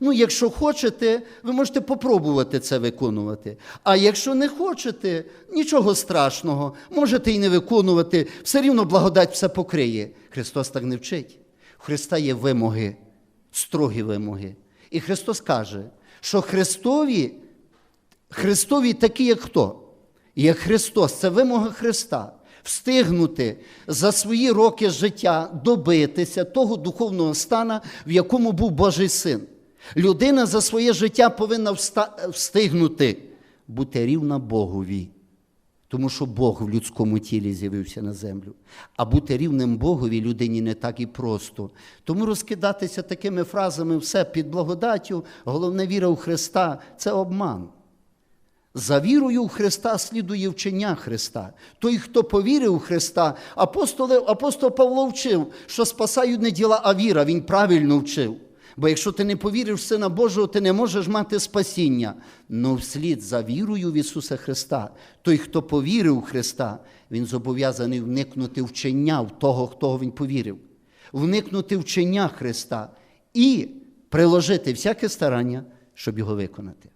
Ну, якщо хочете, ви можете попробувати це виконувати. А якщо не хочете, нічого страшного, можете і не виконувати, все рівно благодать все покриє. Христос так не вчить. У Христа є вимоги, строгі вимоги. І Христос каже, що Христові, Христові такі, як хто? Як Христос, це вимога Христа. Встигнути за свої роки життя добитися того духовного стана, в якому був Божий син. Людина за своє життя повинна встигнути бути рівна Богові. Тому що Бог в людському тілі з'явився на землю. А бути рівним Богові людині не так і просто. Тому розкидатися такими фразами все під благодаттю, головне віра у Христа це обман. За вірою в Христа слідує вчення Христа. Той, хто повірив у Христа, апостоли, апостол Павло вчив, що спасають не діла, а віра. Він правильно вчив. Бо якщо ти не повіриш в Сина Божого, ти не можеш мати спасіння. Но вслід за вірою в Ісуса Христа, той, хто повірив у Христа, він зобов'язаний вникнути вчення в того, хто він повірив, вникнути вчення Христа і приложити всяке старання, щоб його виконати.